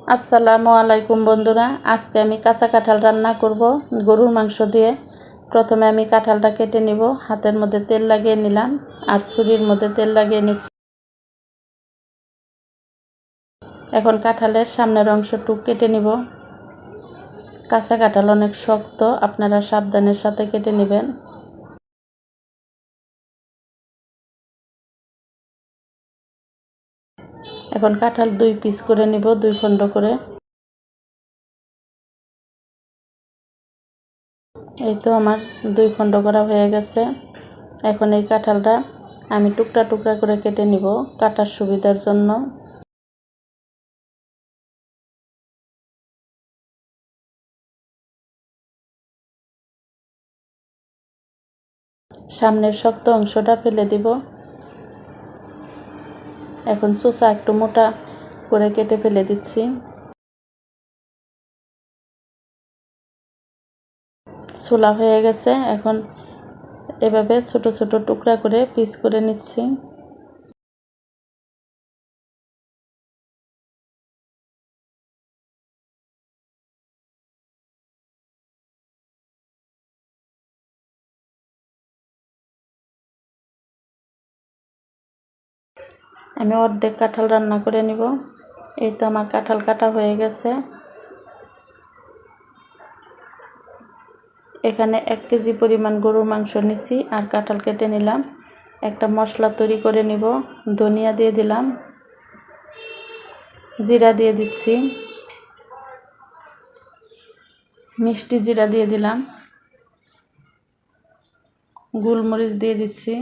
আসসালামু আলাইকুম বন্ধুরা। আজকে আমি কাঁচা কাঁঠাল রান্না করব গরুর মাংস দিয়ে। প্রথমে আমি কাঁঠালটা কেটে নিব। হাতের মধ্যে তেল লাগিয়ে নিলাম আর ছুরির মধ্যে তেল লাগিয়ে নিচ্ছি। এখন কাঁঠালের সামনের অংশটুক কেটে নিব। কাঁচা কাঁঠাল অনেক শক্ত, আপনারা সাবধানের সাথে কেটে নেবেন। এখন কাঁঠাল দুই পিস করে নিব, দুই খণ্ড করে। এই তো আমার দুই খণ্ড করা হয়ে গেছে। এখন এই কাঁঠালটা আমি টুকরা টুকরা করে কেটে নিব কাটার সুবিধার জন্য। সামনের শক্ত অংশটা ফেলে দিব। এখন চোষা একটু মোটা করে কেটে ফেলে দিচ্ছি। ছোলা হয়ে গেছে, এখন এভাবে ছোট ছোট টুকরা করে পিস করে নিচ্ছি। আমি অর্ধেক কাঁঠাল রান্না করে নিব। এই তো আমার কাঁঠাল কাটা হয়ে গেছে। এখানে এক কেজি পরিমাণ গরুর মাংস নিছি আর কাঁঠাল কেটে নিলাম। একটা মশলা তৈরি করে নিব। ধনিয়া দিয়ে দিলাম। জিরা দিয়ে দিচ্ছি। মিষ্টি জিরা দিয়ে দিলাম। গোলমরিচ দিয়ে দিচ্ছি।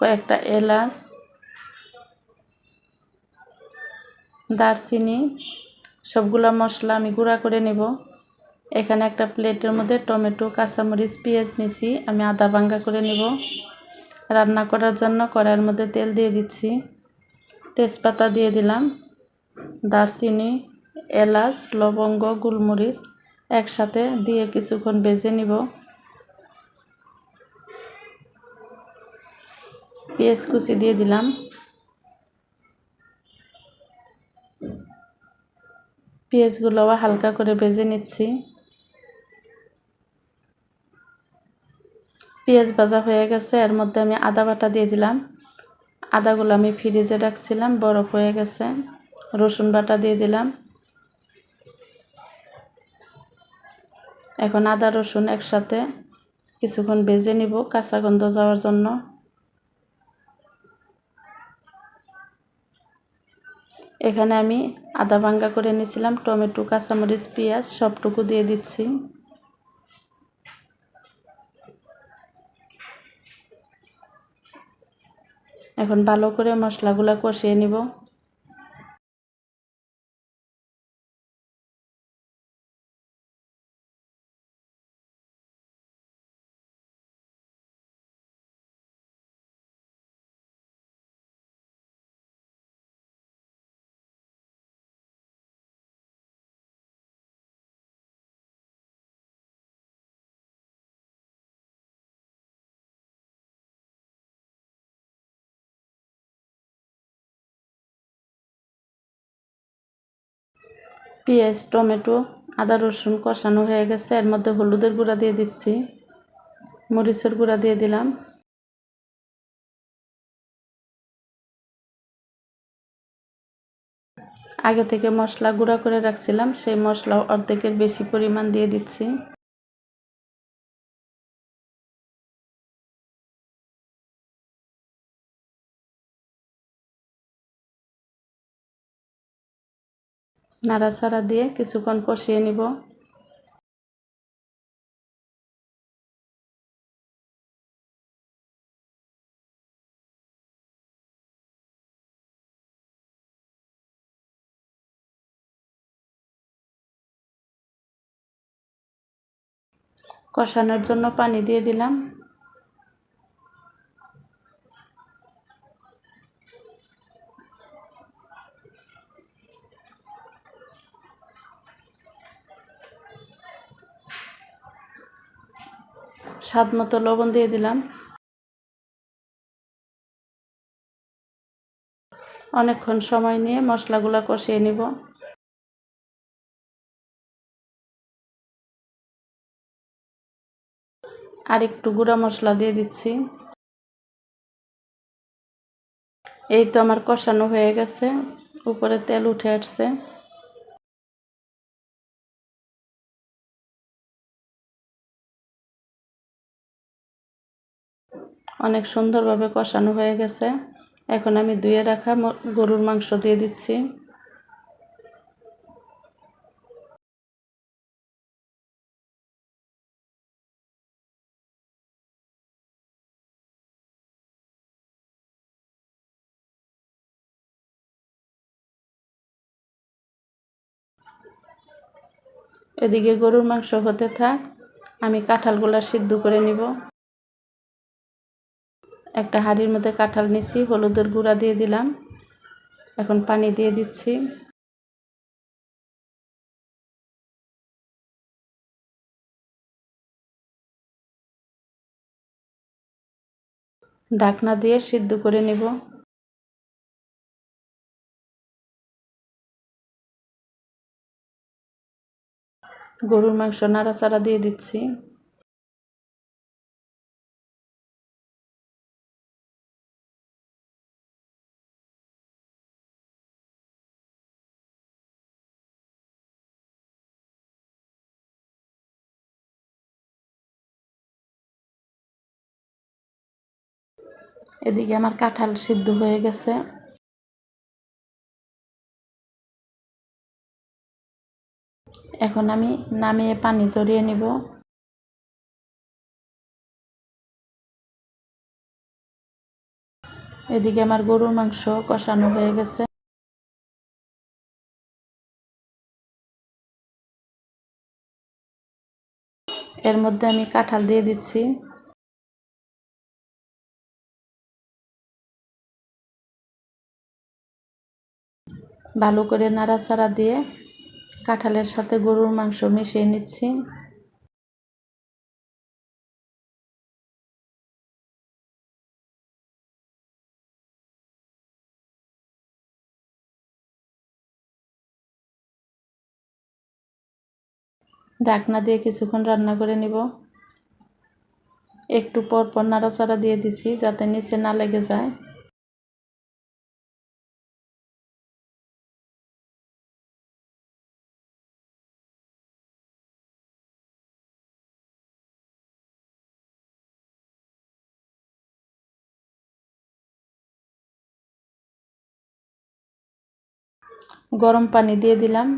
কয়েকটা এলাচ, দারচিনি, সবগুলো মশলা আমি গুঁড়া করে নেব। এখানে একটা প্লেটের মধ্যে টমেটো, কাঁচামরিচ, পেঁয়াজ নিছি আমি আদা ভাঙ্গা করে নেব। রান্না করার জন্য কড়াইয়ের মধ্যে তেল দিয়ে দিচ্ছি। তেজপাতা দিয়ে দিলাম, দারচিনি, এলাচ, লবঙ্গ, গোলমরিচ একসাথে দিয়ে কিছুক্ষণ বেজে নিব। পেঁয়াজ কুচি দিয়ে দিলাম। পেঁয়াজগুলো হালকা করে ভেজে নিচ্ছি। পেঁয়াজ ভাজা হয়ে গেছে, এর মধ্যে আমি আদা বাটা দিয়ে দিলাম। আদাগুলো আমি ফ্রিজে রাখছিলাম, বরফ হয়ে গেছে। রসুন বাটা দিয়ে দিলাম। এখন আদা রসুন একসাথে কিছুক্ষণ ভেজে নিব কাঁচা গন্ধ যাওয়ার জন্য। এখানে আমি আদা ভাঙ্গা করে নিয়েছিলাম টমেটো, কাঁচামরিচ, পেঁয়াজ, সবটুকু দিয়ে দিচ্ছি। এখন ভালো করে মশলাগুলো কষিয়ে নিব। পেঁয়াজ, টমেটো, আদা, রসুন কষানো হয়ে গেছে। এর মধ্যে হলুদের গুঁড়া দিয়ে দিচ্ছি। মরিচের গুঁড়া দিয়ে দিলাম। আগে থেকে মশলা গুঁড়া করে রাখছিলাম। সেই মশলা অর্ধেকের বেশি পরিমাণ দিয়ে দিচ্ছি। নাড়াচাড়া দিয়ে কিছুক্ষণ কষিয়ে নিব। কষানোর জন্য পানি দিয়ে দিলাম। স্বাদ মতো লবণ দিয়ে দিলাম। অনেকক্ষণ সময় নিয়ে মশলাগুলো কষিয়ে নিব। আর একটু গুঁড়া মশলা দিয়ে দিচ্ছি। এই তো আমার কষানো হয়ে গেছে। উপরে তেল উঠে আসছে। অনেক সুন্দরভাবে কষানো হয়ে গেছে। এখন আমি ধুয়ে রাখা গরুর মাংস দিয়ে দিচ্ছি। এদিকে গরুর মাংস হতে থাক, আমি কাঁঠালগুলা সিদ্ধ করে নিব। একটা হাঁড়ির মধ্যে কাঁঠাল নিছি, হলুদের গুঁড়া দিয়ে দিলাম। এখন পানি দিয়ে দিচ্ছি। ঢাকনা দিয়ে সিদ্ধ করে নেব। গরুর মাংস নাড়াচাড়া দিয়ে দিচ্ছি। এদিকে আমার কাঁঠাল সিদ্ধ হয়ে গেছে। এখন আমি নামিয়ে পানি জড়িয়ে নিব। এদিকে আমার গরুর মাংস কষানো হয়ে গেছে। এর মধ্যে আমি কাঁঠাল দিয়ে দিচ্ছি। ভালো করে নাড়াচাড়া দিয়ে কাঁঠালের সাথে গরুর মাংস মিশিয়ে নিচ্ছি। ঢাকনা দিয়ে কিছুক্ষণ রান্না করে নিব। একটু পর পর নাড়াচাড়া দিয়ে দিছি যাতে নিচে না লেগে যায়। গরম পানি দিয়ে দিলাম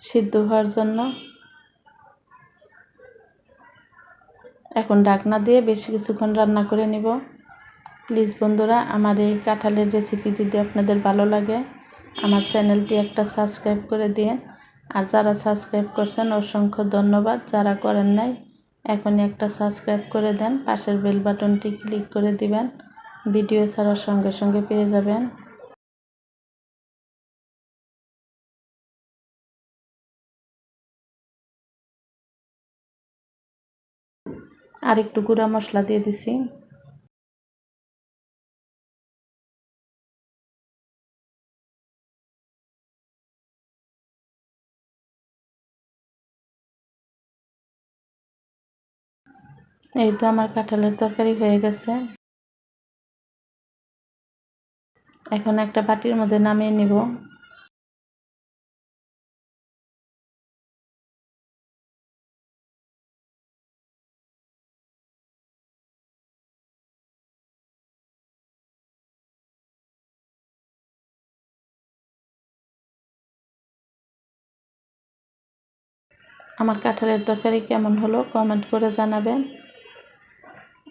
সিদ্ধ হওয়ার জন্য। এখন ঢাকনা দিয়ে বেশি কিছুক্ষণ রান্না করে নিব। প্লিজ বন্ধুরা, আমার এই কাঁঠালের রেসিপি যদি আপনাদের ভালো লাগে, আমার চ্যানেলটি একটা সাবস্ক্রাইব করে দিন আর যারা সাবস্ক্রাইব করছেন, অসংখ্য ধন্যবাদ। যারা করেন নাই, এখনই একটা সাবস্ক্রাইব করে দেন। পাশের বেল বাটনটি ক্লিক করে দিবেন। ভিডিও ছাড়ার সঙ্গে সঙ্গে পেয়ে যাবেন। আর একটু গুঁড়া মশলা দিয়ে দিছি। এই তো আমার কাঁঠালের তরকারি হয়ে গেছে। এখন একটা বাটির মধ্যে নামিয়ে নিব। আমার কাঁঠালের তরকারি কেমন হলো কমেন্ট করে জানাবেন।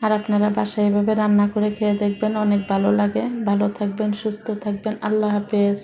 আর আপনারা বাসায় এভাবে রান্না করে খেয়ে দেখবেন অনেক ভালো লাগে। ভালো থাকবেন, সুস্থ থাকবেন। আল্লাহ হাফেজ।